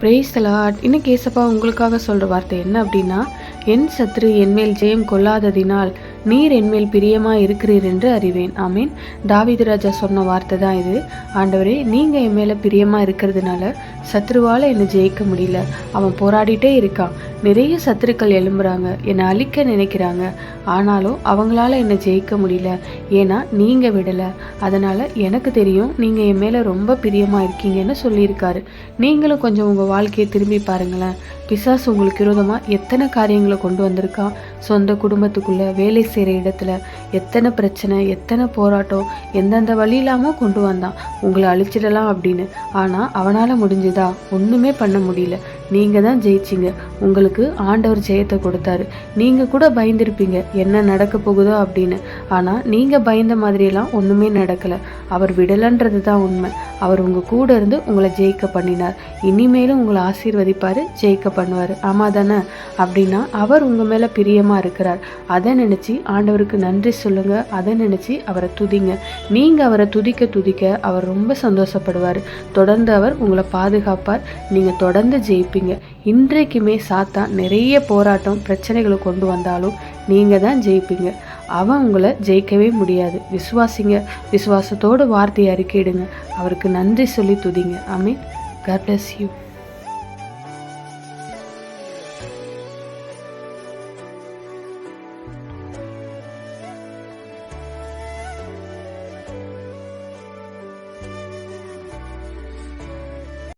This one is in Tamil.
பிரேஸ் லாட் இன்னைக்கு ஏசப்பா உங்களுக்காக சொல்கிற வார்த்தை என்ன அப்படின்னா என் சத்ரு என்மேல் ஜெயம் கொள்ளாததினால் நீர் என்மேல் பிரியமாக இருக்கிறீர் என்று அறிவேன். ஆமீன். தாவீது ராஜா சொன்ன வார்த்தை தான் இது. ஆண்டவரே நீங்கள் என் மேலே பிரியமாக இருக்கிறதுனால சத்ருவால் என்னை ஜெயிக்க முடியல. அவன் போராடிட்டே இருக்கான். நிறைய சத்துருக்கள் எழும்புறாங்க. என்னை அழிக்க நினைக்கிறாங்க. ஆனாலும் அவங்களால என்னை ஜெயிக்க முடியல. ஏன்னா நீங்கள் விடலை. அதனால் எனக்கு தெரியும் நீங்கள் என் மேலே ரொம்ப பிரியமாக இருக்கீங்கன்னு சொல்லியிருக்காரு. நீங்களும் கொஞ்சம் உங்கள் வாழ்க்கையை திரும்பி பாருங்களேன். பிசாஸ் உங்களுக்கு விரோதமாக எத்தனை காரியங்களை கொண்டு வந்திருக்கா? சொந்த குடும்பத்துக்குள்ளே வேலை செய்கிற இடத்துல எத்தனை பிரச்சனை எத்தனை போராட்டம் எந்தெந்த வழி இல்லாமல் கொண்டு வந்தான். உங்களை அழிச்சிடலாம் அப்படின்னு. ஆனால் அவனால் முடிஞ்சுதா? ஒன்றுமே பண்ண முடியல. நீங்கள் தான் ஜெயிச்சிங்க. உங்களுக்கு ஆண்டவர் ஜெயத்தை கொடுத்தாரு. நீங்கள் கூட பயந்துருப்பீங்க. என்ன நடக்க போகுதோ அப்படின்னு. ஆனால் நீங்கள் பயந்த மாதிரியெல்லாம் ஒன்றுமே நடக்கலை. அவர் விடலைன்றது தான் உண்மை. அவர் உங்கள் கூட இருந்து உங்களை ஜெயிக்க பண்ணினார். இனிமேலும் உங்களை ஆசீர்வதிப்பார் ஜெயிக்க பண்ணுவார். ஆமாம் தானே? அப்படின்னா அவர் உங்கள் மேலே பிரியமாக இருக்கிறார். அதை நினச்சி ஆண்டவருக்கு நன்றி சொல்லுங்கள் அதை நினச்சி அவரை துதிங்க. நீங்கள் அவரை துதிக்க துதிக்க அவர் ரொம்ப சந்தோஷப்படுவார். தொடர்ந்து அவர் உங்களை பாதுகாப்பார். நீங்கள் தொடர்ந்து ஜெயிப்பீங்க. இன்றைக்குமே சாத்தா நிறைய போராட்டம் பிரச்சனைகளை கொண்டு வந்தாலும் நீங்கள் தான் ஜெயிப்பீங்க. அவன் உங்களை ஜெயிக்கவே முடியாது. விசுவாசிங்க. விசுவாசத்தோடு வார்த்தையை அறிக்கையிடுங்க. அவருக்கு நன்றி சொல்லி துதிங்க. I mean God bless you